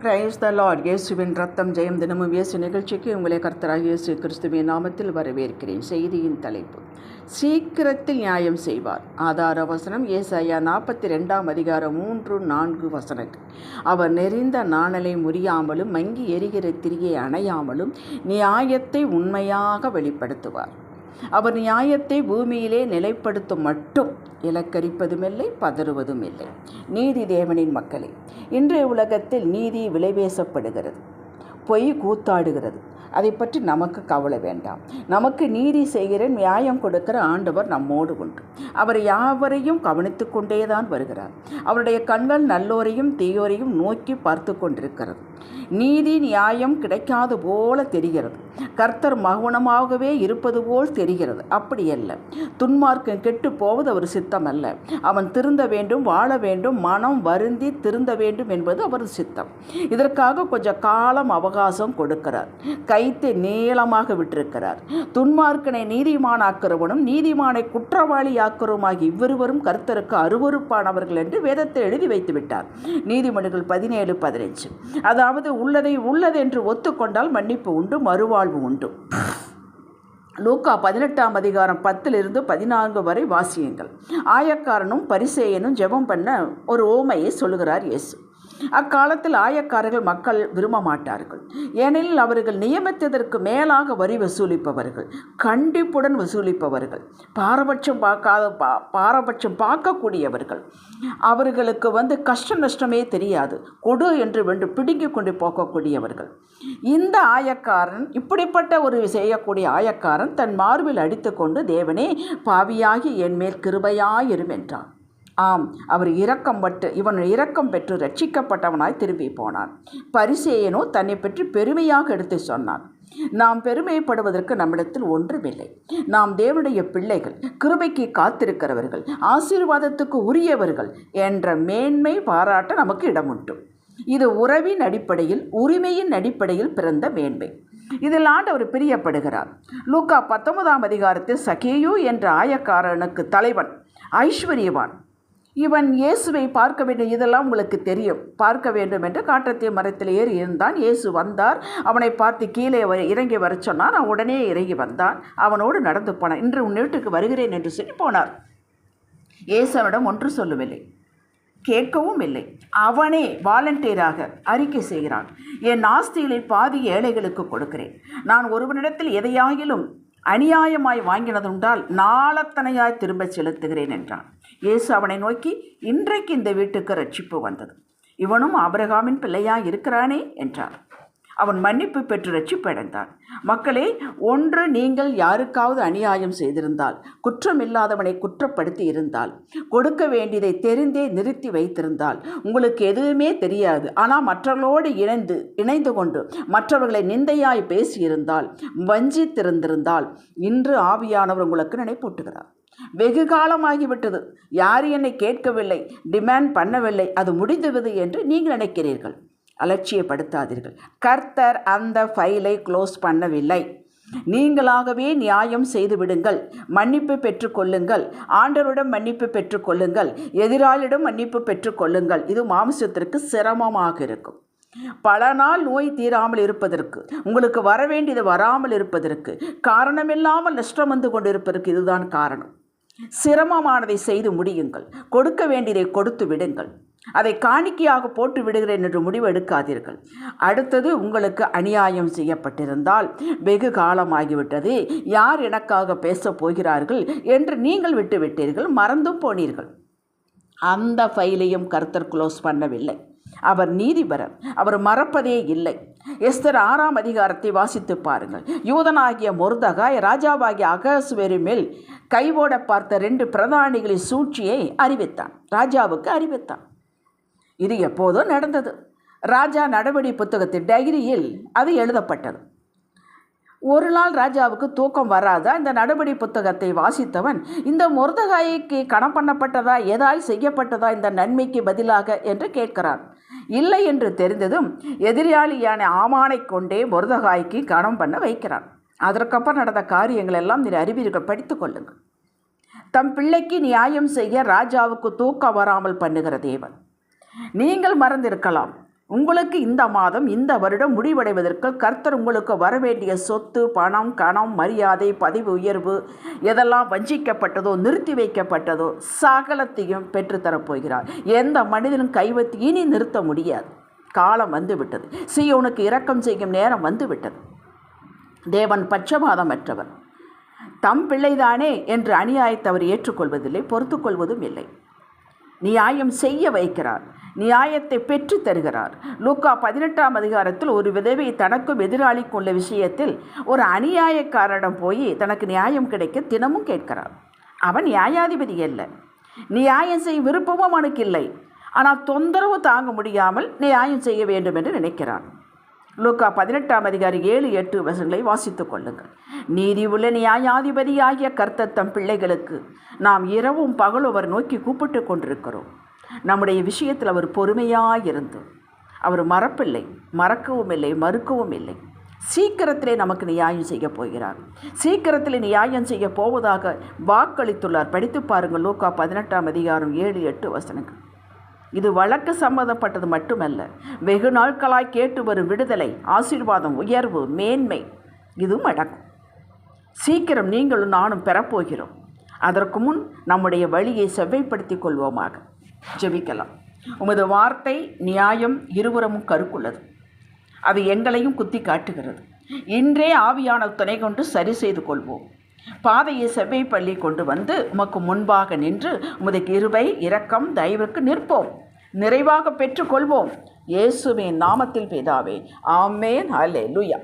Praise the Lord இயேசுவின் ரத்தம் ஜெயம் தினமும் இயேசு நிகழ்ச்சிக்கு உங்களை கர்த்தராக இயேசு கிறிஸ்துவின் நாமத்தில் வரவேற்கிறேன். செய்தியின் தலைப்பு. சீக்கிரத்தில் நியாயம் செய்வார். ஆதார வசனம் ஏசாயா நாற்பத்தி ரெண்டாம் அதிகாரம் மூன்று நான்கு வசனங்கள். அவர் நெறிந்த நாணலை முறியாமலும் மங்கி எரிகிற திரியை அணையாமலும் நியாயத்தை உண்மையாக வெளிப்படுத்துவார். அவர் நியாயத்தை பூமியிலே நிலைப்படுத்தும் மட்டும் இலக்கரிப்பதுமில்லை பதறுவதும் இல்லை நீதி தேவனின் மக்களே இன்றைய உலகத்தில் நீதி விலைவேசப்படுகிறது பொய் கூத்தாடுகிறது. அதை பற்றி நமக்கு கவலை வேண்டாம். நமக்கு நீதி செய்கிற நியாயம் கொடுக்கிற ஆண்டவர் நம்மோடு உண்டு. அவர் யாவரையும் கவனித்து கொண்டே தான் வருகிறார். அவருடைய கண்கள் நல்லோரையும் தீயோரையும் நோக்கி பார்த்து கொண்டிருக்கிறது. நீதி நியாயம் கிடைக்காது போல தெரிகிறது. கர்த்தர் மௌனமாகவே இருப்பது போல் தெரிகிறது. அப்படி அல்ல. துன்மார்க்கம் கெட்டு போவது அவர் சித்தம் அல்ல அவன் திருந்த வேண்டும் வாழ வேண்டும் மனம் வருந்தி திருந்த வேண்டும் என்பது அவரது சித்தம். இதற்காக கொஞ்சம் காலம் அவகாசம் கொடுக்கிறார். கைத்தை நீளமாக விட்டிருக்கிறார். துன்மார்க்கனை நீதிமானாக்கிறவனும் நீதிமானை குற்றவாளி குற்றவாளியாக்கிறவமாகி இவ்விருவரும் கர்த்தருக்கு அருவறுப்பானவர்கள் என்று வேதத்தை எழுதி வைத்து விட்டார் நீதிமன்றங்கள் பதினேழு பதினஞ்சு. அதாவது உள்ளதை உள்ளதென்று ஒத்துக்கொண்டால் மன்னிப்பு உண்டு மறுவாழ்வு உண்டு. லூக்கா பதினெட்டாம் அதிகாரம் பத்திலிருந்து பதினான்கு வரை வாசியுங்கள். ஆயக்காரனும் பரிசேயனும் ஜெபம் பண்ண ஒரு ஓமையை சொல்லுகிறார் இயேசு. அக்காலத்தில் ஆயக்காரர்கள் மக்கள் விரும்ப மாட்டார்கள். ஏனெனில் அவர்கள் நியமித்ததற்கு மேலாக வரி வசூலிப்பவர்கள் கண்டிப்புடன் வசூலிப்பவர்கள் பாரபட்சம் பார்க்காத பா பாரபட்சம் பார்க்கக்கூடியவர்கள். அவர்களுக்கு வந்து கஷ்ட நஷ்டமே தெரியாது. கொடு என்று வென்று பிடுங்கி கொண்டு போகக்கூடியவர்கள் இந்த ஆயக்காரன் இப்படிப்பட்ட ஒரு செய்யக்கூடிய ஆயக்காரன் தன் மார்பில் அடித்துக்கொண்டு தேவனே பாவியாகி என் மேல் கிருபையாயிரும் என்றான் ஆம் அவர் இரக்கம் பட்டு இவன் இரக்கம் பெற்று ரட்சிக்கப்பட்டவனாய் திரும்பி போனான். பரிசேயனோ தன்னை பற்றி பெருமையாக எடுத்து சொன்னான். நாம் பெருமைப்படுவதற்கு நம்மிடத்தில் ஒன்றுமில்லை. நாம் தேவனுடைய பிள்ளைகள் கிருபைக்கு காத்திருக்கிறவர்கள் ஆசீர்வாதத்துக்கு உரியவர்கள் என்ற மேன்மை பாராட்ட நமக்கு இடம் உண்டு இது உறவின் அடிப்படையில் உரிமையின் அடிப்படையில் பிறந்த மேன்மை. இதில் ஆண்டவர் பிரியப்படுகிறார். லூக்கா பத்தொன்பதாம் அதிகாரத்தில் சகேயு என்ற ஆயக்காரனுக்கு தலைவன் ஐஸ்வர்யவான். இவன் இயேசுவை பார்க்க வேண்டும். இதெல்லாம் உங்களுக்கு தெரியும். பார்க்க வேண்டும் என்று காற்றத்தை மரத்தில் ஏறி இருந்தான். இயேசு வந்தார். அவனை பார்த்து கீழே வ இறங்கி வர சொன்னார். அவன் உடனே இறங்கி வந்தான். அவனோடு நடந்து போனான். இன்று உன் வீட்டுக்கு வருகிறேன் என்று சொல்லி போனார். இயேசுவிடம் ஒன்று சொல்லவில்லை கேட்கவும் இல்லை. அவனே வாலண்டியராக அறிக்கை செய்கிறான். என் ஆஸ்திகளில் பாதி ஏழைகளுக்கு கொடுக்கிறேன். நான் ஒருவனிடத்தில் எதையாகிலும் அநியாயமாய் வாங்கினதுண்டால் நாளத்தனையாய் திரும்ப செலுத்துகிறேன் என்றான். இயேசு அவனை நோக்கி இன்றைக்கு இந்த வீட்டுக்கு ரட்சிப்பு வந்தது. இவனும் ஆபிரகாமின் பிள்ளையாய் இருக்கிறானே என்றார். அவன் மன்னிப்பு பெற்று ரட்சிப்படைந்தான் மக்களே ஒன்று நீங்கள் யாருக்காவது அநியாயம் செய்திருந்தால் குற்றமில்லாதவனை குற்றப்படுத்தி இருந்தால் கொடுக்க வேண்டியதை தெரிந்தே நிறுத்தி வைத்திருந்தால் உங்களுக்கு எதுவுமே தெரியாது. ஆனால் மற்றவர்களோடு இணைந்து இணைந்து கொண்டு மற்றவர்களை நிந்தையாய் பேசியிருந்தால் வஞ்சித்திருந்திருந்தால் இன்று ஆவியானவர் உங்களுக்கு நினைப்பூட்டுகிறார். வெகு காலமாகிவிட்டது. யார் என்னை கேட்கவில்லை டிமாண்ட் பண்ணவில்லை. அது முடிந்துவிது என்று நீங்கள் நினைக்கிறீர்கள். அலட்சியப்படுத்தாதீர்கள். கர்த்தர் அந்த ஃபைலை க்ளோஸ் பண்ணவில்லை. நீங்களாகவே நியாயம் செய்து விடுங்கள். மன்னிப்பு பெற்றுக்கொள்ளுங்கள் ஆண்டவரிடம் மன்னிப்பு பெற்றுக்கொள்ளுங்கள் எதிராளிடம் மன்னிப்பு பெற்றுக்கொள்ளுங்கள் இது மாம்சத்திற்கு சிரமமாக இருக்கும். பல நாள் நோய் தீராமல் இருப்பதற்கு உங்களுக்கு வர வேண்டியது வராமல் இருப்பதற்கு காரணமில்லாமல் நஷ்டம் வந்து கொண்டிருப்பதற்கு இதுதான் காரணம். சிரமமானதை செய்து முடியுங்கள். கொடுக்க வேண்டியதை கொடுத்து விடுங்கள். அதை காணிக்கையாக போட்டு விடுகிறேன் என்று முடிவு எடுக்காதீர்கள். அடுத்தது உங்களுக்கு அநியாயம் செய்யப்பட்டிருந்தால் வெகு காலமாகிவிட்டது. யார் எனக்காக பேசப் போகிறார்கள் என்று நீங்கள் விட்டுவிட்டீர்கள் மறந்தும் போனீர்கள். அந்த ஃபைலையும் கர்த்தர் க்ளோஸ் பண்ணவில்லை. அவர் நீதிபரர் அவர் மறப்பதே இல்லை. எஸ்தர் ஆறாம் அதிகாரத்தை வாசித்து பாருங்கள். யூதனாகிய முருதகாய் ராஜாவாகிய அகசுவேரு மேல் கைவோட பார்த்த ரெண்டு பிரதானிகளின் சூழ்ச்சியை அறிவித்தான். ராஜாவுக்கு அறிவித்தான். இது எப்போதோ நடந்தது. ராஜா நடவடி புத்தகத்தின் டைரியில் அது எழுதப்பட்டது. ஒரு நாள் ராஜாவுக்கு தூக்கம் வராதா? இந்த நடபடி புத்தகத்தை வாசித்தவன் இந்த முருதகாய்க்கு கணம் பண்ணப்பட்டதா? ஏதாய் செய்யப்பட்டதா? இந்த நன்மைக்கு பதிலாக? என்று கேட்கிறான். இல்லை என்று தெரிந்ததும் எதிரியாளியான ஆமானை கொண்டே முருதகாய்க்கு கணம் பண்ண வைக்கிறான். அதற்கப்புறம் நடந்த காரியங்கள் எல்லாம் நீர் அறிவீர்கள் படித்து கொள்ளுங்கள். தம் பிள்ளைக்கு நியாயம் செய்ய ராஜாவுக்கு தூக்கம் வராமல் பண்ணுகிற தேவன். நீங்கள் மறந்திருக்கலாம். உங்களுக்கு இந்த மாதம் இந்த வருடம் முடிவடைவதற்கு கர்த்தர் உங்களுக்கு வரவேண்டிய சொத்து பணம் கணம் மரியாதை பதவி உயர்வு எதெல்லாம் வஞ்சிக்கப்பட்டதோ நிறுத்தி வைக்கப்பட்டதோ சகலத்தையும் பெற்றுத்தரப் போகிறார். எந்த மனிதனும் கைவத்தி இனி நிறுத்த முடியாது. காலம் வந்து விட்டது சீயோனுக்கு இரக்கம் செய்யும் நேரம் வந்துவிட்டது. தேவன் பட்சபாதமற்றவர். தம் பிள்ளைதானே என்று அநியாயத்தை அவர் ஏற்றுக்கொள்வதில்லை பொறுத்துக்கொள்வதும் இல்லை. நியாயம் செய்ய வைக்கிறார். நியாயத்தை பெற்று தருகிறார். லூக்கா பதினெட்டாம் அதிகாரத்தில் ஒரு விதவை தனக்கும் எதிராளிக்கும் உள்ள விஷயத்தில் ஒரு அநியாயக்காரனிடம் போய் தனக்கு நியாயம் கிடைக்க தினமும் கேட்கிறார். அவன் நியாயாதிபதி அல்ல. நியாயம் செய்ய விருப்பமும் அவனுக்கு இல்லை. ஆனால் தொந்தரவு தாங்க முடியாமல் நியாயம் செய்ய வேண்டும் என்று நினைக்கிறான். லூக்கா பதினெட்டாம் அதிகாரி ஏழு எட்டு வசங்களை வாசித்துக் கொள்ளுங்கள். நீதி உள்ள நியாயாதிபதியாகிய கர்த்தர் தம் பிள்ளைகளுக்கு நாம் இரவும் பகலும் அவர் நோக்கி கூப்பிட்டு கொண்டிருக்கிறோம். நம்முடைய விஷயத்தில் அவர் பொறுமையாயிருந்து. அவர் மறப்பில்லை மறக்கவும் இல்லை மறுக்கவும் இல்லை. சீக்கிரத்திலே நமக்கு நியாயம் செய்ய போகிறார். சீக்கிரத்தில் நியாயம் செய்ய போவதாக வாக்களித்துள்ளார். படித்து பாருங்கள் லூக்கா பதினெட்டாம் அதிகாரம் ஏழு எட்டு வசனங்கள். இது வழக்கு சம்பந்தப்பட்டது மட்டுமல்ல. வெகு நாட்களாய் கேட்டு வரும் விடுதலை ஆசீர்வாதம் உயர்வு மேன்மை இதுவும் அடக்கும் சீக்கிரம் நீங்களும் நானும் பெறப்போகிறோம். அதற்கு முன் நம்முடைய வழியை செவ்வைப்படுத்திக் கொள்வோமாக. ஜெபிக்கலாம். உமது வார்த்தை நியாயம் இருபுறமும் கருக்குள்ளது. அது எங்களையும் குத்தி காட்டுகிறது. இன்றே ஆவியான துணை கொண்டு சரி செய்து கொள்வோம். பாதையை செவ்வை பள்ளி கொண்டு வந்து உமக்கு முன்பாக நின்று உமது கிருவை இரக்கம் தயவுக்கு நிற்போம். நிறைவாக பெற்றுக்கொள்வோம். இயேசுவின் நாமத்தில் பிதாவே ஆமேன். லுயா